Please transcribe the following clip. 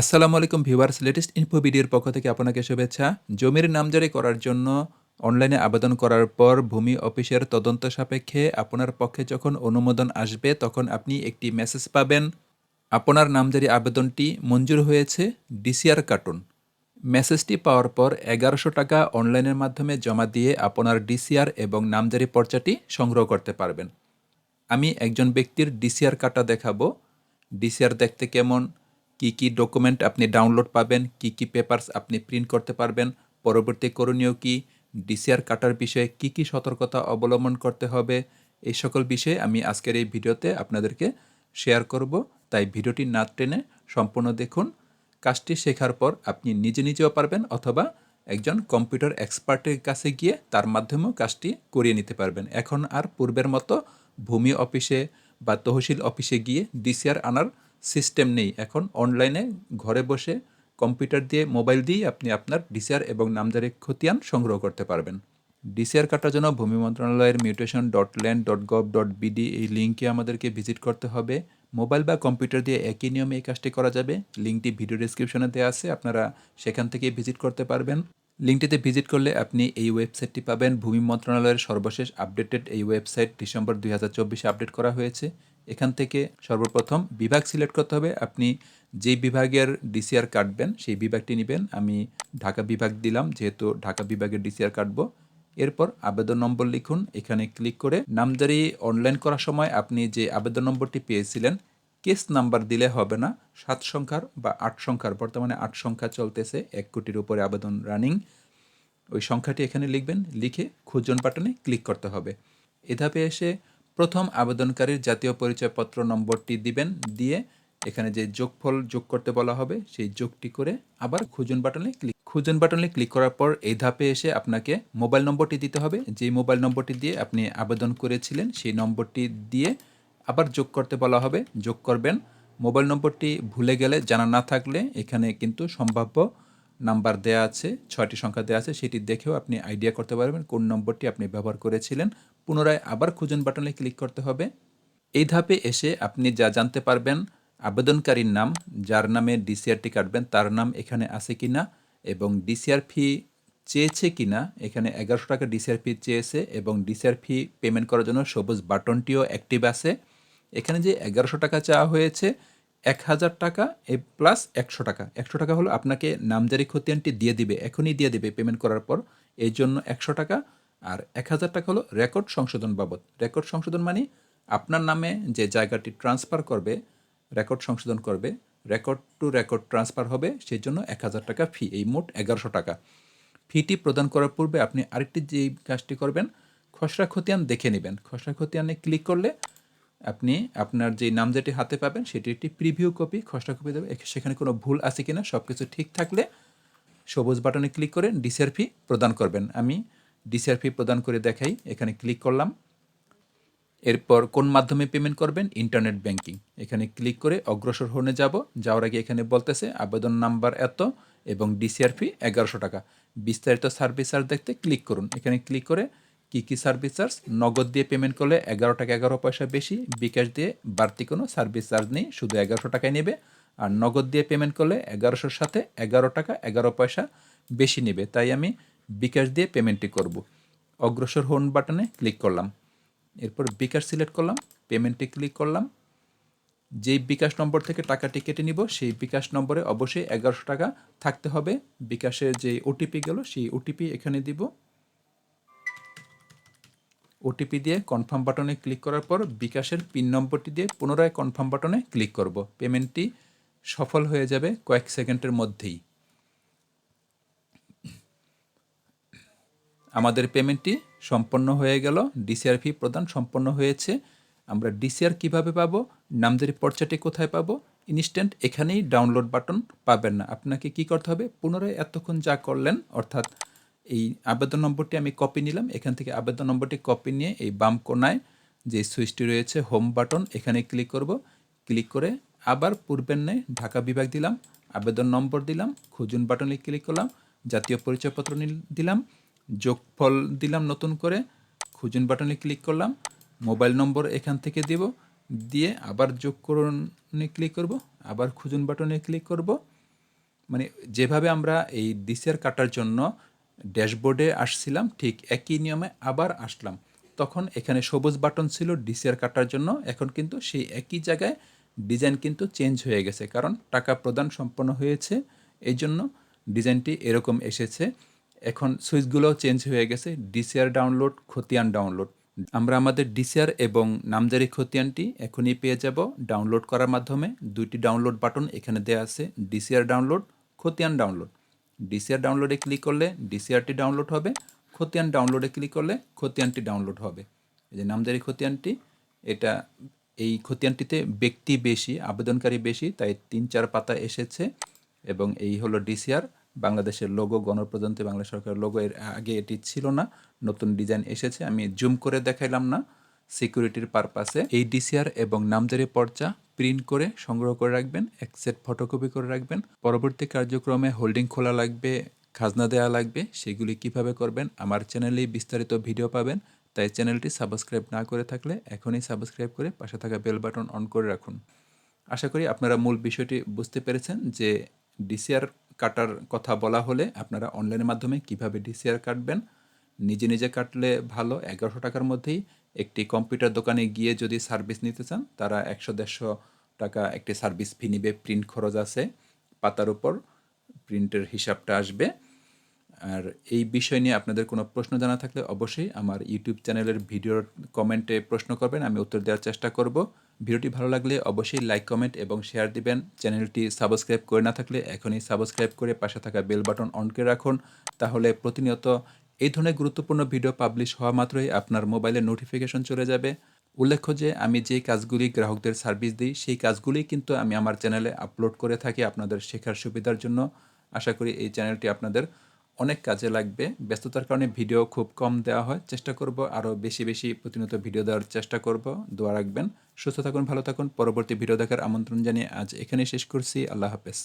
আসসালামু আলাইকুম viewers latest info ভিডিওর পক্ষ থেকে আপনাকে শুভেচ্ছা। জমির নামজারি করার জন্য অনলাইনে আবেদন করার পর ভূমি অফিসের তদন্ত সাপেক্ষে আপনার পক্ষে যখন অনুমোদন আসবে, তখন আপনি একটি মেসেজ পাবেন, আপনার নামজারি আবেদনটি মঞ্জুর হয়েছে, ডিসিআর কার্টুন মেসেজটি পাওয়ার পর এগারোশো টাকা অনলাইনের মাধ্যমে জমা দিয়ে আপনার ডিসিআর এবং নামজারি পর্চাটি সংগ্রহ করতে পারবেন। আমি একজন ব্যক্তির ডিসিআর কার্ডটা দেখাবো। ডিসিআর দেখতে কেমন? কি কি ডকুমেন্ট আপনি ডাউনলোড পাবেন, কি কি পেপারস আপনি প্রিন্ট করতে পারবেন, পরবর্তী করণীয় কি ডিসিআর কাটার বিষয়ে কি কি সতর্কতা অবলম্বন করতে হবে, এই সকল বিষয়ে আমি আজকের এই ভিডিওতে আপনাদেরকে শেয়ার করব। তাই ভিডিওটি না টেনে সম্পূর্ণ দেখুন। কাজটি শেখার পর আপনি নিজে নিজেও পারবেন অথবা একজন কম্পিউটার এক্সপার্টের কাছে গিয়ে তার মাধ্যমেও কাজটি করিয়ে নিতে পারবেন। এখন আর পূর্বের মতো ভূমি অফিসে বা তহসিল অফিসে গিয়ে ডিসিআর আনার সিস্টেম নেই। এখন অনলাইনে ঘরে বসে কম্পিউটার দিয়ে, মোবাইল দিয়ে আপনি আপনার ডিসিআর এবং নামজারি খতিয়ান সংগ্রহ করতে পারবেন। ডিসিআর কাটার জন্য ভূমি মন্ত্রণালয়ের mutation dot land dot gov dot BD এই লিঙ্কে আমাদেরকে ভিজিট করতে হবে। মোবাইল বা কম্পিউটার দিয়ে একই নিয়মে এই কাজটি করা যাবে। লিঙ্কটি ভিডিও ডিসক্রিপশনে দেওয়া আছে, আপনারা সেখান থেকে ভিজিট করতে পারবেন। লিঙ্কটিতে ভিজিট করলে আপনি এই ওয়েবসাইটটি পাবেন। ভূমি মন্ত্রণালয়ের সর্বশেষ আপডেটেড এই ওয়েবসাইট ডিসেম্বর দুই আপডেট করা হয়েছে। এখান থেকে সর্বপ্রথম বিভাগ সিলেক্ট করতে হবে। আপনি যেই বিভাগের ডিসিআর কাটবেন, সেই বিভাগটি নেবেন। আমি ঢাকা বিভাগ দিলাম, যেহেতু ঢাকা বিভাগের ডিসিআর কাটবো। এরপর আবেদন নম্বর লিখুন। এখানে ক্লিক করে নামজারি অনলাইন করার সময় আপনি যে আবেদন নম্বরটি পেয়েছিলেন, কেস নাম্বার দিলে হবে না। সাত সংখ্যার বা আট সংখ্যার, বর্তমানে আট সংখ্যা চলতেছে, এক কোটির উপরে আবেদন রানিং। ওই সংখ্যাটি এখানে লিখবেন। লিখে খুঁজন বাটনে ক্লিক করতে হবে। এ ধাপে এসে প্রথম আবেদনকারীর জাতীয় পরিচয়পত্র নম্বরটি দিবেন, দিয়ে এখানে যে যোগফল যোগ করতে বলা হবে, সেই যোগটি করে আবার খুঁজন বাটনে ক্লিক খুঁজন বাটনে ক্লিক করার পর এই ধাপে এসে আপনাকে মোবাইল নম্বরটি দিতে হবে। যেই মোবাইল নম্বরটি দিয়ে আপনি আবেদন করেছিলেন, সেই নম্বরটি দিয়ে আবার যোগ করতে বলা হবে। যোগ করবেন, মোবাইল নম্বরটি ভুলে গেলে, জানা না থাকলে এখানে কিন্তু সম্ভাব্য নাম্বার দেয়া আছে, ছয়টি সংখ্যা দেওয়া আছে, সেটি দেখেও আপনি আইডিয়া করতে পারবেন কোন নম্বরটি আপনি ব্যবহার করেছিলেন পুনরায় আবার খুঁজুন বাটনে ক্লিক করতে হবে। এই ধাপে এসে আপনি যা জানতে পারবেন, আবেদনকারীর নাম, যার নামে ডিসিআরটি কাটবেন, তার নাম এখানে আছে কি না এবং ডিসিআর ফি চেয়েছে কি না এখানে এগারোশো টাকা ডিসিআর ফি চেয়েছে এবং ডিসিআর ফি পেমেন্ট করার জন্য সবুজ বাটনটিও অ্যাক্টিভ আছে। এখানে যে এগারোশো টাকা চাওয়া হয়েছে, এক হাজার টাকা এ প্লাস একশো টাকা। একশো টাকা হলো আপনাকে নামজারি খতিয়ানটি দিয়ে দিবে, এখনই দিয়ে দিবে পেমেন্ট করার পর। এই জন্য একশো টাকা আর এক হাজার টাকা হলো রেকর্ড সংশোধন বাবদ। রেকর্ড সংশোধন মানে আপনার নামে যে জায়গাটি ট্রান্সফার করবে, রেকর্ড সংশোধন করবে, রেকর্ড টু রেকর্ড ট্রান্সফার হবে, সেই জন্য এক হাজার টাকা ফি, এই মোট এগারোশো টাকা। ফিটি প্রদান করার পূর্বে আপনি আরেকটি যে কাজটি করবেন, খসড়া খতিয়ান দেখে নেবেন। খসড়া খতিয়ানে ক্লিক করলে আপনি আপনার যে নাম যেটি হাতে পাবেন, সেটি একটি প্রিভিউ কপি, খসড়া কপি দেবে। সেখানে কোনো ভুল আছে কিনা সব কিছু ঠিক থাকলে সবুজ বাটনে ক্লিক করে ডিসের ফি প্রদান করবেন। আমি ডিসিআর ফি প্রদান করে দেখাই। এখানে ক্লিক করলাম। এরপর কোন মাধ্যমে পেমেন্ট করবেন? ইন্টারনেট ব্যাংকিং এখানে ক্লিক করে অগ্রসর হনে যাব। যাওয়ার আগে এখানে বলতেছে, আবেদন নাম্বার এত এবং ডিসিআর ফি এগারোশো টাকা। বিস্তারিত সার্ভিস চার্জ দেখতে ক্লিক করুন। এখানে ক্লিক করে কি কি সার্ভিস চার্জ নগদ দিয়ে পেমেন্ট করলে এগারো টাকা, এগারো পয়সা বেশি। বিকাশ দিয়ে বাড়তি কোনো সার্ভিস চার্জ নেই। শুধু এগারোশো টাকায় নেবে। আর নগদ দিয়ে পেমেন্ট করলে এগারোশোর সাথে এগারো টাকা, এগারো পয়সা বেশি নেবে। তাই আমি বিকাশ দিয়ে পেমেন্টটি করব। অগ্রসর হোন বাটনে ক্লিক করলাম। এরপর বিকাশ সিলেক্ট করলাম, পেমেন্টে ক্লিক করলাম। যেই বিকাশ নম্বর থেকে টাকাটি কেটে নিব, সেই বিকাশ নম্বরে অবশ্যই এগারোশো টাকা থাকতে হবে। বিকাশের যে ওটিপি গেল, সেই ওটিপি এখানে দিব। ওটিপি দিয়ে কনফার্ম বাটনে ক্লিক করার পর বিকাশের পিন নম্বরটি দিয়ে পুনরায় কনফার্ম বাটনে ক্লিক করব। পেমেন্টটি সফল হয়ে যাবে কয়েক সেকেন্ডের মধ্যেই। আমাদের পেমেন্টটি সম্পন্ন হয়ে গেল ডিসিআর ফি প্রদান সম্পন্ন হয়েছে। আমরা ডিসিআর কীভাবে পাবো নামজারি পর্চাটি কোথায় পাবো ইনস্ট্যান্ট এখানেই ডাউনলোড বাটন পাবেন না। আপনাকে কি করতে হবে, পুনরায় এতক্ষণ যা করলেন, অর্থাৎ এই আবেদন নম্বরটি আমি কপি নিলাম, এখান থেকে আবেদন নম্বরটি কপি নিয়ে এই বাম কোনায় যে সুইচটি রয়েছে হোম বাটন এখানে ক্লিক করব। ক্লিক করে আবার পূর্বের ন্যায় ঢাকা বিভাগ দিলাম, আবেদন নম্বর দিলাম, খুঁজুন বাটনে ক্লিক করলাম, জাতীয় পরিচয়পত্র দিলাম যোগফল দিলাম নতুন করে, খুঁজুন বাটনে ক্লিক করলাম মোবাইল নম্বর এখান থেকে দেব, দিয়ে আবার যোগ করণে ক্লিক করব, আবার খুঁজুন বাটনে ক্লিক করব। মানে যেভাবে আমরা এই ডিসিআর কাটার জন্য ড্যাশবোর্ডে আসছিলাম, ঠিক একই নিয়মে আবার আসলাম। তখন এখানে সবুজ বাটন ছিল ডিসিআর কাটার জন্য, এখন কিন্তু সেই একই জায়গায় ডিজাইন কিন্তু চেঞ্জ হয়ে গেছে, কারণ টাকা প্রদান সম্পন্ন হয়েছে এই জন্য ডিজাইনটি এরকম এসেছে। এখন সুইচগুলোও চেঞ্জ হয়ে গেছে ডিসিআর ডাউনলোড খতিয়ান ডাউনলোড আমরা আমাদের ডিসিআর এবং নামজারি খতিয়ানটি এখনই পেয়ে যাব ডাউনলোড করার মাধ্যমে। দুইটি ডাউনলোড বাটন এখানে দেওয়া আছে ডিসিআর ডাউনলোড খতিয়ান ডাউনলোড ডিসিআর ডাউনলোডে ক্লিক করলে ডিসিআরটি ডাউনলোড হবে, খতিয়ান ডাউনলোডে ক্লিক করলে খতিয়ানটি ডাউনলোড হবে। এই যে নামজারি খতিয়ানটি, এটা এই খতিয়ানটিতে ব্যক্তি বেশি, আবেদনকারী বেশি, তাই তিন চার পাতা এসেছে এবং এই হলো ডিসিআর বাংলাদেশের লোগো গণপ্রজাতন্ত্রী বাংলা সরকারের লোগো এর আগে এটি ছিল না, নতুন ডিজাইন এসেছে, আমি জুম করে দেখাইলাম না সিকিউরিটির পারপাসে এই ডিসিআর এবং নামজারি পর্চা প্রিন্ট করে সংগ্রহ করে রাখবেন, এক সেট ফটোকপি করে রাখবেন। পরবর্তী কার্যক্রমে হোল্ডিং খোলা লাগবে, খাজনা দেওয়া লাগবে, সেগুলি কীভাবে করবেন, আমার চ্যানেলেই বিস্তারিত ভিডিও পাবেন, তাই চ্যানেলটি সাবস্ক্রাইব না করে থাকলে এখনই সাবস্ক্রাইব করে পাশে থাকা বেল বাটন অন করে রাখুন। আশা করি আপনারা মূল বিষয়টি বুঝতে পেরেছেন যে ডিসিআর কাটার কথা বলা হলে আপনারা অনলাইনের মাধ্যমে কীভাবে ডিসিআর কাটবেন? নিজে নিজে কাটলে ভালো। এগারোশো টাকার মধ্যেই একটি কম্পিউটার দোকানে গিয়ে যদি সার্ভিস নিতে চান, তারা একশো দেড়শো টাকা একটি সার্ভিস ফি নিবে। প্রিন্ট খরচ আছে পাতার উপর। প্রিন্টের হিসাবটা আসবে। আর এই বিষয় নিয়ে আপনাদের কোনো প্রশ্ন জানা থাকলে অবশ্যই আমার ইউটিউব চ্যানেলের ভিডিওর কমেন্টে প্রশ্ন করবেন, আমি উত্তর দেওয়ার চেষ্টা করব। ভিডিওটি ভালো লাগলে অবশ্যই লাইক কমেন্ট এবং শেয়ার দিবেন। চ্যানেলটি সাবস্ক্রাইব করে না থাকলে এখনই সাবস্ক্রাইব করে পাশে থাকা বেল বাটন অন করে রাখুন। তাহলে প্রতিনিয়ত এই ধরনের গুরুত্বপূর্ণ ভিডিও পাবলিশ হওয়া মাত্রই আপনার মোবাইলে নোটিফিকেশন চলে যাবে। উল্লেখ্য যে আমি যে কাজগুলি গ্রাহকদের সার্ভিস দিই, সেই কাজগুলি কিন্তু আমি আমার চ্যানেলে আপলোড করে থাকি আপনাদের শেখার সুবিধার জন্য। আশা করি এই চ্যানেলটি আপনাদের অনেক কাজে লাগবে। ব্যস্ততার কারণে ভিডিও খুব কম দেওয়া হয়। চেষ্টা করব আরও বেশি বেশি প্রতিনিয়ত ভিডিও দেওয়ার চেষ্টা করব। দোয়া রাখবেন। সুস্থ থাকুন, ভালো থাকুন। পরবর্তী ভিডিও দেখার আমন্ত্রণ জানিয়ে আজ এখানে শেষ করছি। আল্লাহ হাফেজ।